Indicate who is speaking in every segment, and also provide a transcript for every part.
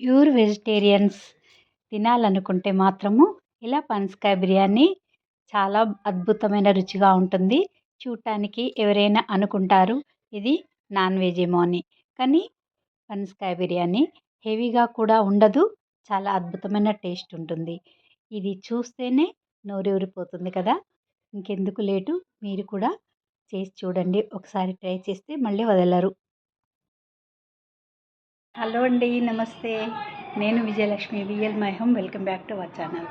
Speaker 1: Pure vegetarians తినాలనుకుంటే మాత్రము ఇలా పనసకాయ బిర్యానీ చాలా అద్భుతమైన రుచిగా ఉంటుంది. చూడటానికి ఎవరైనా అనుకుంటారు ఇది నాన్ వెజ్ ఏమో అని. కానీ పనసకాయ బిర్యానీ హెవీగా కూడా ఉండదు. చాలా అద్భుతమైన టేస్ట్ ఉంటుంది. ఇది చూస్తేనే నోరూరిపోతుంది కదా. ఇంకెందుకు లేటు? మీరు కూడా చేసి చూడండి. ఒకసారి ట్రై చేస్తే మళ్ళీ వదలరు. హలో అండి నమస్తే. నేను Vijayalakshmi V L my home. Welcome back to our channel.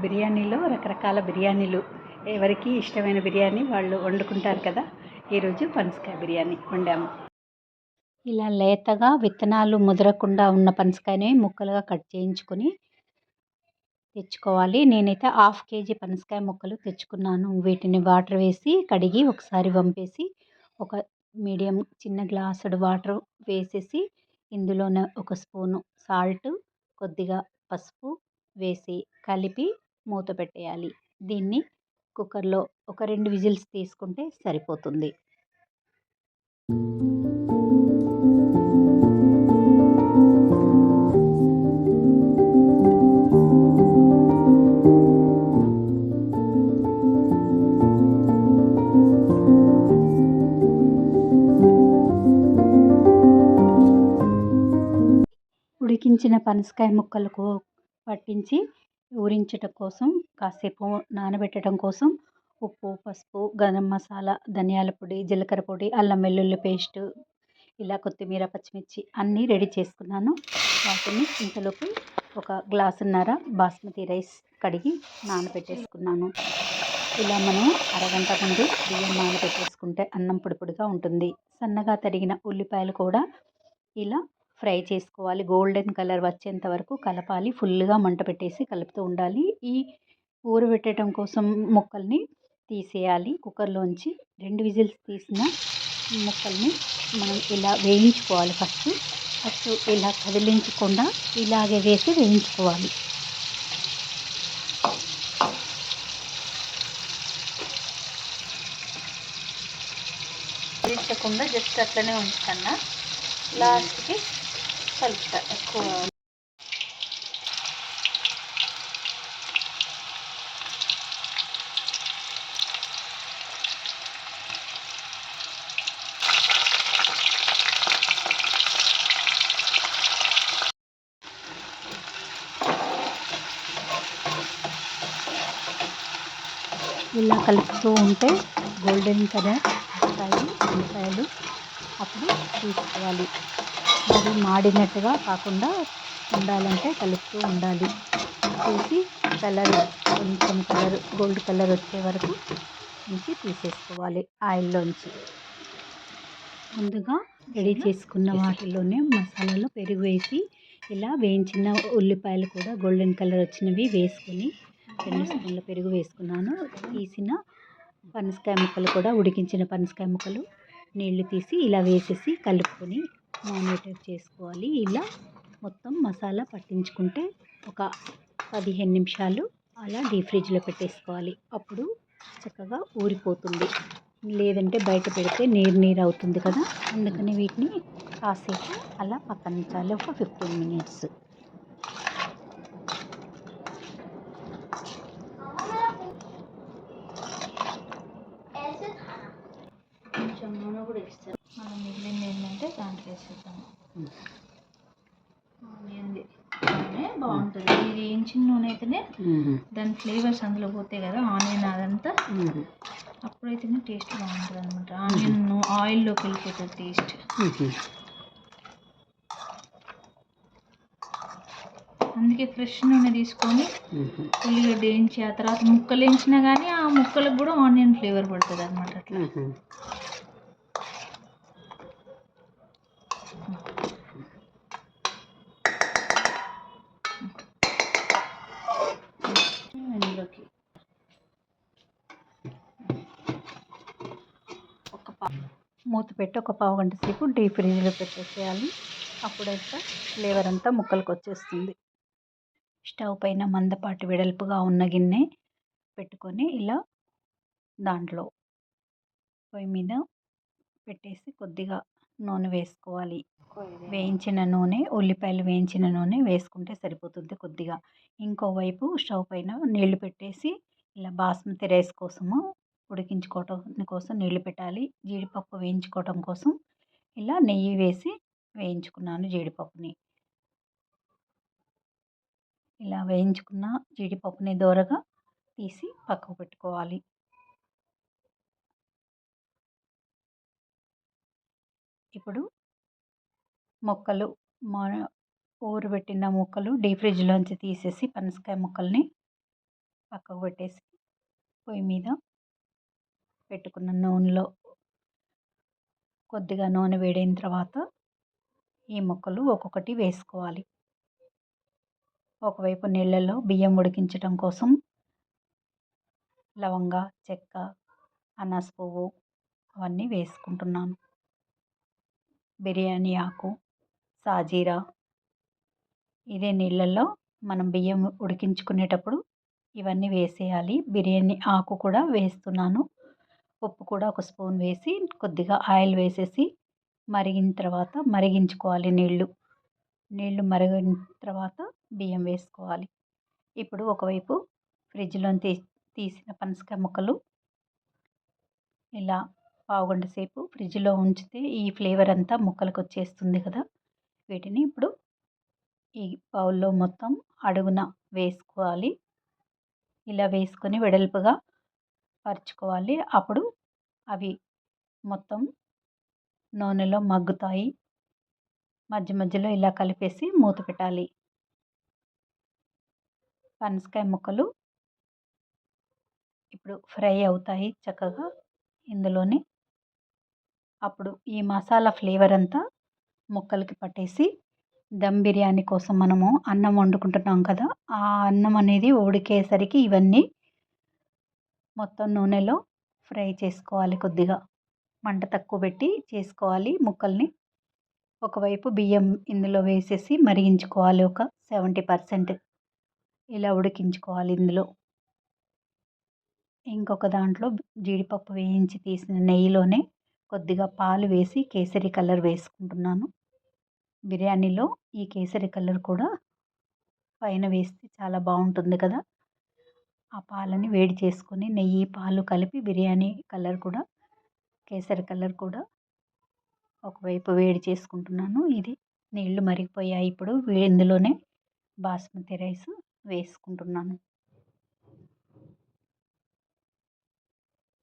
Speaker 1: బిర్యానీలో రకరకాల బిర్యానీలు. ఎవరికి ఇష్టమైన బిర్యానీ వాళ్ళు వండుకుంటారు కదా ఈరోజు పనసకాయ బిర్యానీ వండాము. ఇలా లేతగా విత్తనాలు ముదరకుండా ఉన్న పనసకాయని ముక్కలుగా కట్ చేయించుకొని తెచ్చుకోవాలి. నేనైతే హాఫ్ కేజీ పనసకాయ ముక్కలు తెచ్చుకున్నాను. వీటిని వాటర్ వేసి కడిగి ఒకసారి వంపేసి ఒక మీడియం చిన్న గ్లాసుడు వాటర్ వేసేసి ఇందులోనే ఒక స్పూను సాల్ట్ కొద్దిగా పసుపు వేసి కలిపి మూత పెట్టేయాలి. దీన్ని కుక్కర్లో ఒక రెండు విజిల్స్ తీసుకుంటే సరిపోతుంది. ఉడికించిన పనసకాయ ముక్కలకు పట్టించి ఊరించటం కోసం కాసేపు నానబెట్టడం కోసం ఉప్పు పసుపు గరం మసాలా ధనియాల పొడి జీలకర్ర పొడి అల్లం వెల్లుల్లి పేస్ట్ ఇలా కొత్తిమీర పచ్చిమిర్చి అన్నీ రెడీ చేసుకున్నాను. వాటిని ఇంతలోపు ఒక గ్లాసున్నర బాస్మతి రైస్ కడిగి నానబెట్టేసుకున్నాను. ఇలా మనం అరగంట ముందు బియ్యం నానబెట్టేసుకుంటే అన్నం పొడిపొడిగా ఉంటుంది. సన్నగా తరిగిన ఉల్లిపాయలు కూడా ఇలా ఫ్రై చేసుకోవాలి. గోల్డెన్ కలర్ వచ్చేంత వరకు కలపాలి. ఫుల్గా మంట పెట్టేసి కలుపుతూ ఉండాలి. ఈ ఊరబెట్టడం కోసం ముక్కల్ని తీసేయాలి. కుక్కర్లోంచి రెండు విజిల్స్ తీసిన ముక్కల్ని మనం ఇలా వేయించుకోవాలి ఫస్ట్. ఫస్ట్ ఇలా కదిలించకుండా ఇలాగే వేసి వేయించుకోవాలి. వేయించకుండా జస్ట్ అట్లనే ఉంచుతున్నా. లాస్ట్కి కలుపుతా ఎక్కువ ఇలా కలుపుతూ ఉంటే గోల్డెన్ కలర్ వస్తాయి ఉల్లిపాయలు. అప్పుడు తీసుకోవాలి. మరి మాడినట్టుగా కాకుండా ఉండాలంటే కలుపుతూ ఉండాలి. తీసి కలర్ కొంచెం కలర్ గోల్డ్ కలర్ వచ్చే వరకు ఉంచి తీసేసుకోవాలి ఆయిల్లోంచి. ముందుగా రెడీ చేసుకున్న వాటిలోనే మసాలాలో పెరుగు వేసి ఇలా వేయించిన ఉల్లిపాయలు కూడా గోల్డెన్ కలర్ వచ్చినవి వేసుకొని రెండు స్పూన్ల పెరుగు వేసుకున్నాను. తీసిన పనసకాయ ముక్కలు కూడా ఉడికించిన పనసకాయ ముక్కలు నీళ్ళు తీసి ఇలా వేసేసి కలుపుకొని మానిటర్ చేసుకోవాలి. ఇలా మొత్తం మసాలా పట్టించుకుంటే ఒక పదిహేను నిమిషాలు అలా డీప్ ఫ్రిడ్జ్లో పెట్టేసుకోవాలి. అప్పుడు చక్కగా ఊరిపోతుంది. లేదంటే బయట పెడితే నీరు నీరు అవుతుంది కదా. అందుకని వీటిని కాసేపు అలా పక్కన ఉంచాలి. ఒక ఫిఫ్టీన్ మినిట్స్ కొంచెం నూనె కూడా ఇస్తారు మనం మిగిలింది ఏంటంటే బాగుంటుంది. ఇది వేయించిన నూనె అయితేనే దాని ఫ్లేవర్స్ అందులో పోతాయి కదా ఆనియన్ అదంతా. అప్పుడైతేనే టేస్ట్ బాగుంటుంది అనమాట ఆనియన్ ఆయిల్లోకి వెళ్ళిపోతుంది టేస్ట్. అందుకే ఫ్రెష్ నూనె తీసుకొని ఉల్లిగడ్డ వేయించి ఆ తర్వాత ముక్కలు వేయించినా కానీ ఆ ముక్కలకు కూడా ఆనియన్ ఫ్లేవర్ పడుతుంది అనమాట అట్లా మూత పెట్టి ఒక పావు గంట సేపు డీప్ ఫ్రీజ్లో పెట్టేసేయాలి. అప్పుడైతే ఫ్లేవర్ అంతా ముక్కలకు వచ్చేస్తుంది. స్టవ్ పైన మందపాటి వెడల్పుగా ఉన్న గిన్నె పెట్టుకొని ఇలా దాంట్లో పొయ్యి మీద పెట్టేసి కొద్దిగా నూనె వేసుకోవాలి. వేయించిన నూనె ఉల్లిపాయలు వేయించిన నూనె వేసుకుంటే సరిపోతుంది కొద్దిగా. ఇంకోవైపు స్టవ్ పైన నీళ్ళు పెట్టేసి ఇలా బాస్మతి రైస్ కోసము ఉడికించుకోవటం కోసం నీళ్ళు పెట్టాలి. జీడిపప్పు వేయించుకోవటం కోసం ఇలా నెయ్యి వేసి వేయించుకున్నాను జీడిపప్పుని. ఇలా వేయించుకున్న జీడిపప్పుని దోరగా తీసి పక్కకు పెట్టుకోవాలి. ఇప్పుడు మొక్కలు మన ఊరబెట్టిన ముక్కలు డీ ఫ్రిడ్జ్లోంచి తీసేసి పనసకాయ ముక్కల్ని పక్కకు పెట్టేసి పొయ్యి మీద పెట్టుకున్న నూనెలో కొద్దిగా నూనె వేడైన తర్వాత ఈ ముక్కలు ఒక్కొక్కటి వేసుకోవాలి. ఒకవైపు నీళ్ళలో బియ్యం ఉడికించడం కోసం లవంగ చెక్క అనాస పువ్వు అవన్నీ వేసుకుంటున్నాను. బిర్యానీ ఆకు సాజీరా ఇదే నీళ్ళల్లో మనం బియ్యం ఉడికించుకునేటప్పుడు ఇవన్నీ వేసేయాలి. బిర్యానీ ఆకు కూడా వేస్తున్నాను. ఉప్పు కూడా ఒక స్పూన్ వేసి కొద్దిగా ఆయిల్ వేసేసి మరిగిన తర్వాత మరిగించుకోవాలి నీళ్ళు నీళ్ళు మరిగిన తర్వాత బియ్యం వేసుకోవాలి. ఇప్పుడు ఒకవైపు ఫ్రిడ్జ్లో తీ తీసిన పనసకాయ ముక్కలు ఇలా పావుగంట సేపు ఫ్రిడ్జ్లో ఉంచితే ఈ ఫ్లేవర్ అంతా ముక్కలకు వచ్చేస్తుంది కదా! వీటిని ఇప్పుడు ఈ బౌల్లో మొత్తం అడుగున వేసుకోవాలి. ఇలా వేసుకొని వెడల్పుగా పరుచుకోవాలి. అప్పుడు అవి మొత్తం నూనెలో మగ్గుతాయి. మధ్య మధ్యలో ఇలా కలిపేసి మూత పెట్టాలి. పనసకాయ ముక్కలు ఇప్పుడు ఫ్రై అవుతాయి చక్కగా. ఇందులోనే అప్పుడు ఈ మసాలా ఫ్లేవర్ అంతా ముక్కలకి పట్టేసి దమ్ బిర్యానీ కోసం మనము అన్నం వండుకుంటున్నాం కదా ఆ అన్నం అనేది ఉడికేసరికి ఇవన్నీ మొత్తం నూనెలో ఫ్రై చేసుకోవాలి కొద్దిగా. మంట తక్కువ పెట్టి చేసుకోవాలి ముక్కల్ని. ఒకవైపు బియ్యం ఇందులో వేసేసి మరిగించుకోవాలి ఒక సెవెంటీ పర్సెంట్. ఇలా ఉడికించుకోవాలి ఇందులో. ఇంకొక దాంట్లో జీడిపప్పు వేయించి తీసిన నెయ్యిలోనే కొద్దిగా పాలు వేసి కేసరి కలర్ వేసుకుంటున్నాను. బిర్యానీలో ఈ కేసరి కలర్ కూడా పైన వేస్తే చాలా బాగుంటుంది కదా. ఆ పాలని వేడి చేసుకొని నెయ్యి పాలు కలిపి బిర్యానీ కలర్ కూడా కేసరి కలర్ కూడా ఒకవైపు వేడి చేసుకుంటున్నాను. ఇది నీళ్ళు మరిగిపోయాయి ఇప్పుడు. ఇందులోనే బాస్మతి రైస్ వేసుకుంటున్నాను.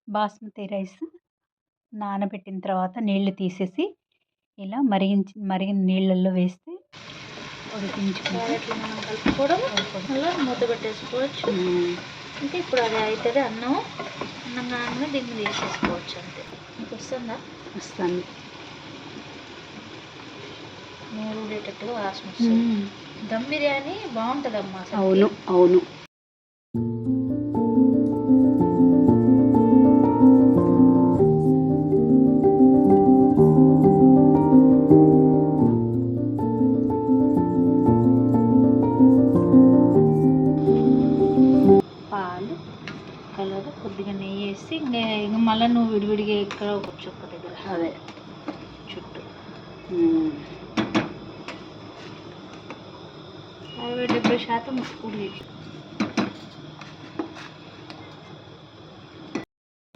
Speaker 1: బాస్మతి రైస్ నానబెట్టిన తర్వాత నీళ్ళు తీసేసి ఇలా మరిగించి మరిగిన నీళ్ళల్లో వేస్తే ఉడికించుకుంటే
Speaker 2: మనం కలుపుకోవడం మళ్ళీ మూత పెట్టేసుకోవచ్చు. అంటే ఇప్పుడు అది అవుతుంది అన్నం అన్నం కాగానే దీన్ని తీసేసుకోవచ్చు అంతే. మీకు వస్తుందా?
Speaker 1: వస్తాను
Speaker 2: నూరు ఉండేటట్టుగా వాసన వస్తుంది. దమ్ బిర్యానీ బాగుంటుందమ్మా
Speaker 1: అవును అవును.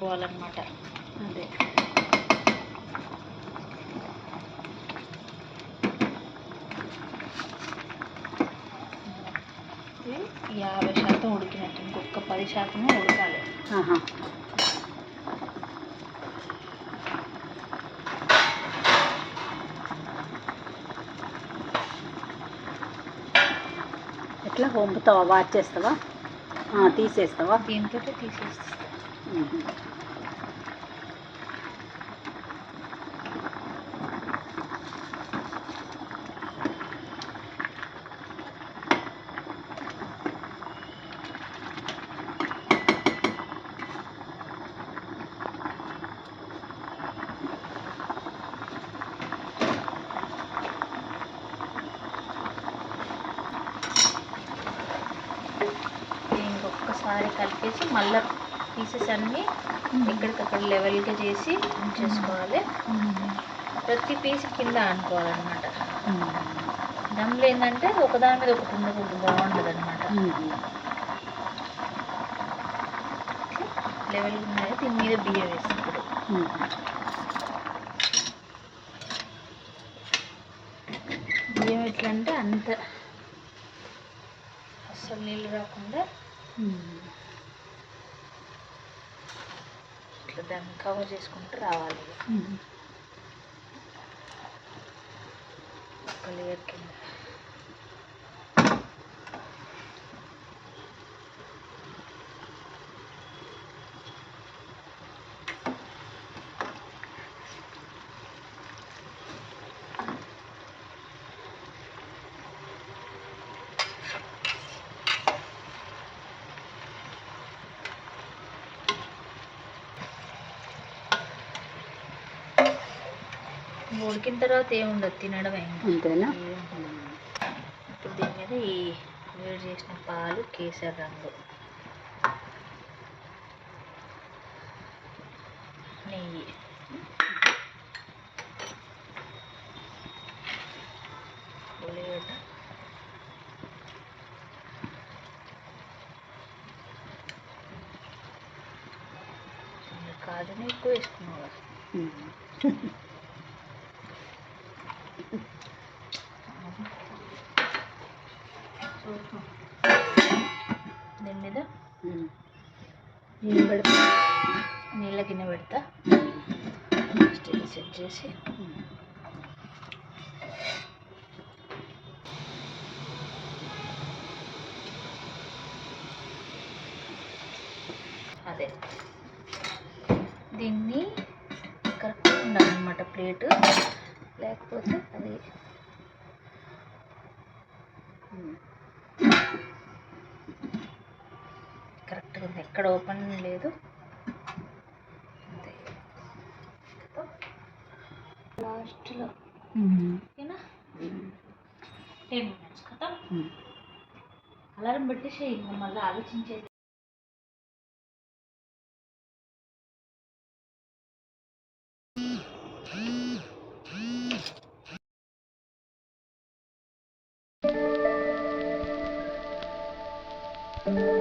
Speaker 2: పోవాలన్నమాట
Speaker 1: అదే.
Speaker 2: యాభై శాతం ఉడికినట్టు ఇంకొక పది శాతము ఉడకాలి.
Speaker 1: ఎట్లా వంపుతావా? వాచేస్తావా తీసేస్తావా?
Speaker 2: దీంతో తీసేస్తా.
Speaker 1: ఉహు.
Speaker 2: ఇంకొకసారి కలిపేసి మళ్ళీ పీసెస్ అన్నీ ఎక్కడికక్కడ లెవెల్గా చేసి ఉంచేసుకోవాలి. ప్రతి పీస్ కింద అనుకోవాలన్నమాట. దమ్లు ఏంటంటే ఒకదాని మీద ఒకటి ఉండకూడదు బాగుంటుంది అనమాట లెవెల్ ఉన్నాయి దీని మీద బియ్యం వేసుకుంటాడు బియ్యం ఎట్లా అంటే అంత. అస్సలు నీళ్ళు రాకుండా ఇట్లా దాన్ని కవర్ చేసుకుంటూ రావాలి. ఒక లేయర్ కింద. ఉడికిన తర్వాత ఏముండదు తినడమే ఇంకా.
Speaker 1: అంతేనా?
Speaker 2: ఇప్పుడు దీని మీద ఈ వేడి చేసిన పాలు కేసరి రంగు. నెయ్యి ఉల్లిగడ్డ ఇంకా కాజుని ఎక్కువ వేసుకున్నావు కదా దీని
Speaker 1: నేను పెడతా.
Speaker 2: నీళ్ళ గిన్నె పెడతా. స్టీల్ సెట్ చేసి. అదే. దీన్ని కరెక్ట్గా ఉండాలన్నమాట ప్లేట్. లేకపోతే అది ఉంది ఎక్కడ ఓపెన్ లేదు. లాస్ట్లో. ఓకేనా? టెన్ మినిట్స్ కదా? అలారం పెట్టేసి ఇంకా మళ్ళీ ఆలోచించేది.
Speaker 1: Mm-hmm.